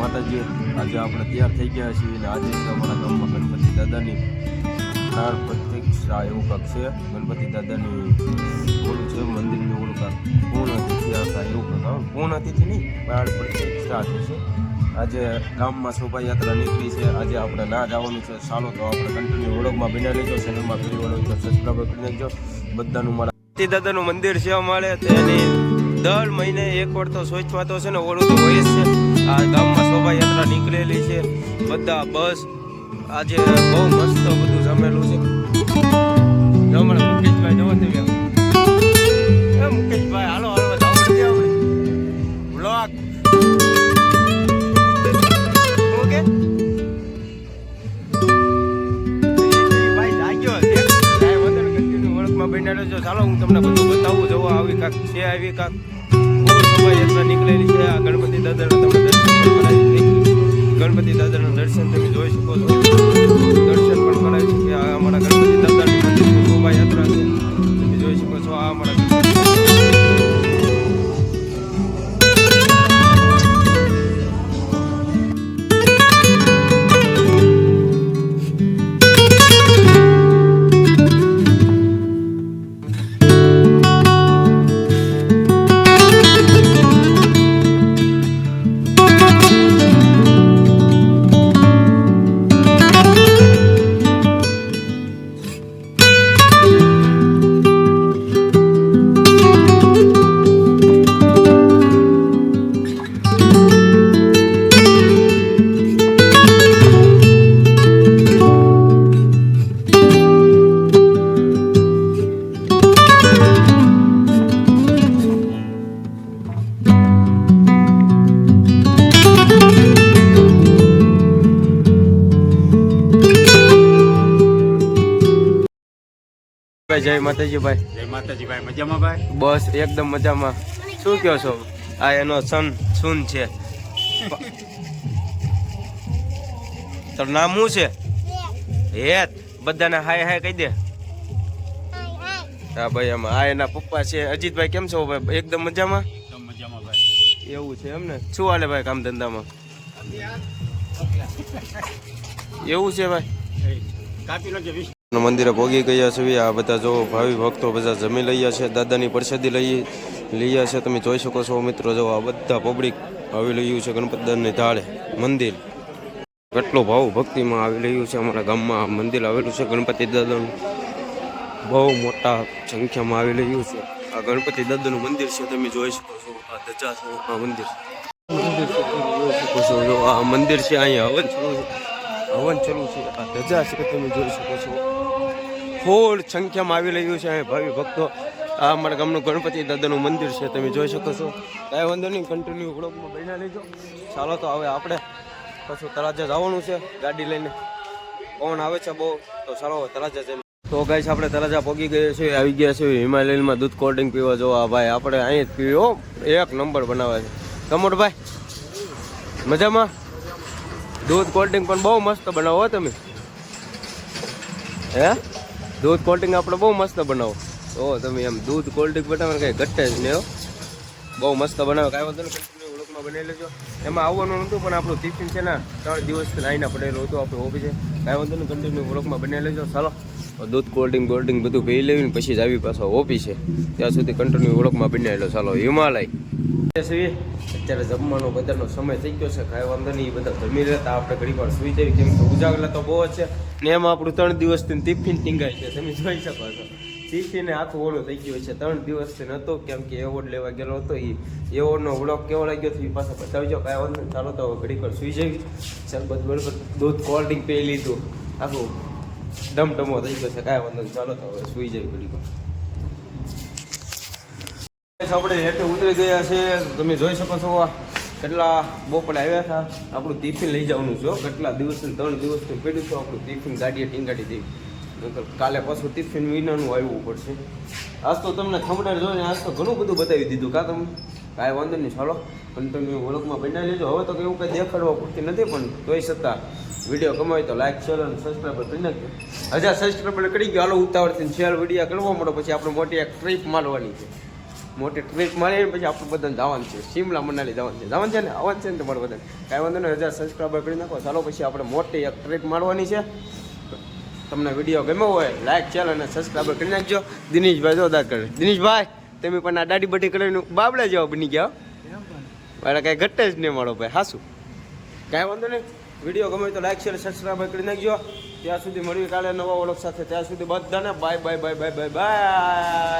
માતાજી, આજે આપણે તૈયાર થઈ ગયા છીએ અને આજે અમારા ગામમાં ગણપતિ દાદાની પ્રાણ પ્રતિષ્ઠા એવું કાંક છે, ગણપતિ દાદાની ઓલું છે, મંદિરની ઓલું કાંક પૂર્ણ અતિથિ આવતા એવું કાંક પૂર્ણ અતિથિ નહીં પ્રાણ પ્રતિષ્ઠા થશે આજે ગામમાં શોભાયાત્રા નીકળી છે, આજે આપણે ના જવાનું છે ચાલો તો આપણે કન્ટિન્યુ ઓળખમાં બિના લેજો ચેનલમાં ફેરી ઓળખ સબસ્ક્રાઈબ કરી નાખજો. બધાનું મારા દાદાનું મંદિર છે અમારે તેની દર મહિને એક વાર તો સ્વચ્છમાં તો છે ને, ઓળું તો હોય જ છે. આ ગામમાં શોભાયાત્રા નીકળેલી છે. બધા બસ. આજે બહુ મસ્ત બધું જમેલું છે. જમણે મુકેશભાઈ જવા એ મુકેશભાઈ, હાલો હાલો આપણે બ્લોક ઓકે? ચાલો, હું તમને બધું બતાવું, જોવા આવી કાંક છે, આવી કાંક. શોભાયાત્રા નીકળેલી છે, આ ગણપતિ દાદાના તમને દર્શન કરાવી. ગણપતિ દાદાના દર્શન તમે જોઈ શકો છો. દર્શન પણ કરાય છે. કે આ અમારા ગણપતિ દાદાની મંદિરની શોભાયાત્રા છે. તમે જોઈ શકો છો, આ અમારા ભાઈ જય માતાજી ભાઈ જય માતાજી ભાઈ મજામાં ભાઈ? બસ એકદમ મજામાં. શું કહો છો? આ એનો સન સુન છે. તારું નામ શું છે? હેત. બધાને હાય હાય કહી દે. હા ભાઈ આમાં આ એના પપ્પા છે. અજીતભાઈ કેમ છો ભાઈ? એકદમ મજામાં? મજામાં ભાઈ. એવું છે એમ ને શું હાલે ભાઈ કામ ધંધામાં? એવું છે ભાઈ? કાપી મંદિરે ભોગી ગયા છે આ બધા જો ભાવિ ભક્તો બધા જમી લઈએ છે. દાદાની પ્રસાદી લઈ લઈએ છે. તમે જોઈ શકો છો મિત્રો જો આ બધા પબ્લિક આવી રહ્યું છે ગણપતિ દાદાની ધાળે. મંદિર કેટલો ભાવ ભક્તિમાં આવી રહ્યું છે. અમારા ગામમાં આ મંદિર આવેલું છે ગણપતિ દાદાનું. બહુ મોટા સંખ્યામાં આવી રહ્યું છે. આ ગણપતિ દાદાનું મંદિર છે. તમે જોઈ શકો છો. આ ધજા છે. આ મંદિર. આ મંદિર છે અહીંયા હવન હવન ચાલુ છે. આ ધજા છે તમે જોઈ શકો છો. ફૂલ સંખ્યામાં આવી રહ્યું છે. અહીં ભાવિ ભક્તો, આ અમારા ગામનું ગણપતિ દાદાનું મંદિર છે, તમે જોઈ શકો છો. કાંઈ વાંધો નહીં કન્ટિન્યુ બ્લોકમાં બન્યા લેજો ચાલો તો હવે આપણે પાછું તળાજા જવાનું છે. ગાડી લઈને પવન આવે છે બહુ. તો ચાલો તરાજા તળાજા જઈને તો ગાઈસ, આપણે તળાજા પહોંચી ગયા છે આવી ગયા છે હિમાલયનમાં દૂધ કોલ્ડ ડ્રિંક પીવા જોવા. ભાઈ, આપણે અહીં જ પીવો એક નંબર બનાવે છે. કમોટભાઈ મજામાં? દૂધ કોલ્ડ ડ્રિંક પણ બહુ મસ્ત બનાવો તમે. હે? દૂધ કોલ્ડ ડ્રિંક આપણે બહુ મસ્ત બનાવો. તો તમે એમ દૂધ કોલ્ડ ડ્રિંક બનાવો કઈ ઘટે જ નહીં બહુ મસ્ત બનાવે. કાંઈ વાંધો નહીં. Continue બનાવી લેજો. એમાં આવવાનું નહોતું પણ આપણું ટિફિન છે ને ત્રણ દિવસથી લાઈને પડેલું હતું આપણું ઓફિસે કાંઈ વાંધો નહીં કન્ટિન્યુ વ્લોગમાં બનાવી લેજો. ચાલો. દૂધ કોલ્ડ ડ્રિંક કોલ્ડ ડ્રિંક બધું પી લેવીને પછી જ આવી પાછો ઓફિસે ત્યાં સુધી કન્ટિન્યુ વ્લોગમાં બનાવેલો ચાલો હિમાલય. છીએ અત્યારે જમવાનો બધાનો સમય થઈ ગયો છે. કાંઈ વાંધો નહીં એ બધા જમી લેતા આપણે ઘડી વાર સુઈ જઈએ. કેમ કે ઉજાગલા તો બહુ જ છે. ને એમાં આપણું ત્રણ દિવસથી ટિફિન ટીંગાય છે. તમે જોઈ શકો છો. ટિફિને આખું ઓળો થઈ ગયું છે. ત્રણ દિવસથી નહોતો, કેમ કે એવોર્ડ લેવા ગયેલો હતો એ એવોર્ડનો વ્લોગ કેવો લાગ્યો હતો એ પાસે બતાવજો. કાંઈ વાંધો ચાલો તો હવે ઘડી વાર સુઈ ચાલ બધું બરોબર. દૂધ કોલ્ડ ડ્રિંક પી લીધું. આખું ડમડમો થઈ ગયો છે. કાંઈ વાંધો ચાલો તો હવે સુઈ જઈએ ઘડી વાર. આપણે હેઠે ઉતરી ગયા છે. તમે જોઈ શકો છો કેટલા બપોરે આવ્યા હતા આપણું ટિફિન લઈ જવાનું છે કેટલા દિવસ ત્રણ દિવસથી પડ્યું છે. આપણું ટિફિન ગાડીએ ટીંગાડી નહીંતર કાલે પાછું ટિફિન વિનાનું આવવું પડશે. આજ તો તમને થંબનેલ જોઈને આજ તો ઘણું બધું બતાવી દીધું કા તમે? કાંઈ વાંધો નહીં, ચાલો. તમે ઓળખમાં બનાવી લેજો. હવે તો એવું કંઈ દેખાડવા પૂરતી નથી, પણ તોય છતાં વીડિયો કમાય તો લાઈક શેર અને સબસ્ક્રાઈબર કરી નાખજો. હજાર સબસ્ક્રાઈબર કરી ગયો. હાલો, ઉતાવળથી શેર વીડિયો કરવા મળો. પછી આપણે મોટી એક ટ્રીપ મારવાની છે. મોટી ટ્રીપ મારી પછી આપણે બધાને જવાનું છે. શિમલા મનાલી જવાનું છે. જવાનું છે ને? આવવાનું છે ને તમારે બધાને. કાંઈ વાંધો નહીં, હજાર સબસ્ક્રાઈબર કરી નાખો. ચાલો, પછી આપણે મોટી એક ટ્રીપ મારવાની છે. તમને વીડિયો ગમ્યો હોય લાઈક ચેનલ અને સબસ્ક્રાઈબ કરી નાખજો. દિનેશભાઈ જોરદાર કરે. દિનેશભાઈ, તમે પણ આ દાઢી બટી કરીને બાબડા જેવા બની ગયા. મારે કાંઈ ઘટે જ નહીં મળો ભાઈ, હાસું. કાંઈ વાંધો નહીં. વીડિયો ગમે તો લાઈક શેર સબસ્ક્રાઈબ કરી નાખજો. ત્યાં સુધી મળીએ કાલે નવા ઓળખ સાથે. ત્યાં સુધી બધાને bye bye bye bye bye bye